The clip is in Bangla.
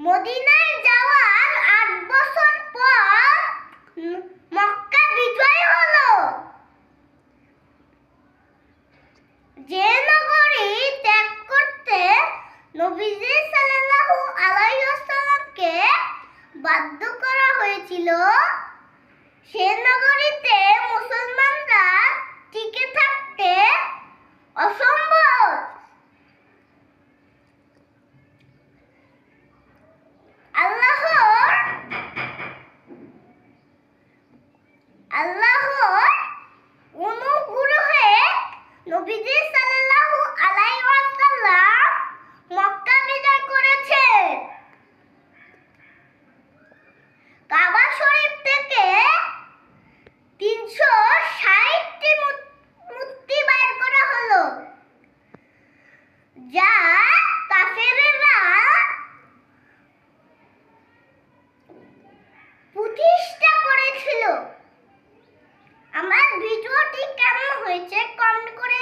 মদিনায় যাওয়ার আট বছর পর মক্কা বিজয় হলো। যে নগরী ত্যাগ করতে নবীজি সাল্লাল্লাহু আলাইহি ওয়াসাল্লামকে বাধ্য করা হয়েছিল আল্লাহর অনুগ্রহে নবীজি সাল্লাল্লাহু আলাই ওয়াসাল্লাম মক্কা বিজয় করেছে কাবা শরীফ থেকে 360টি মূর্তি বাইর করা হলো। যা হয়েছে কমেন্ট করে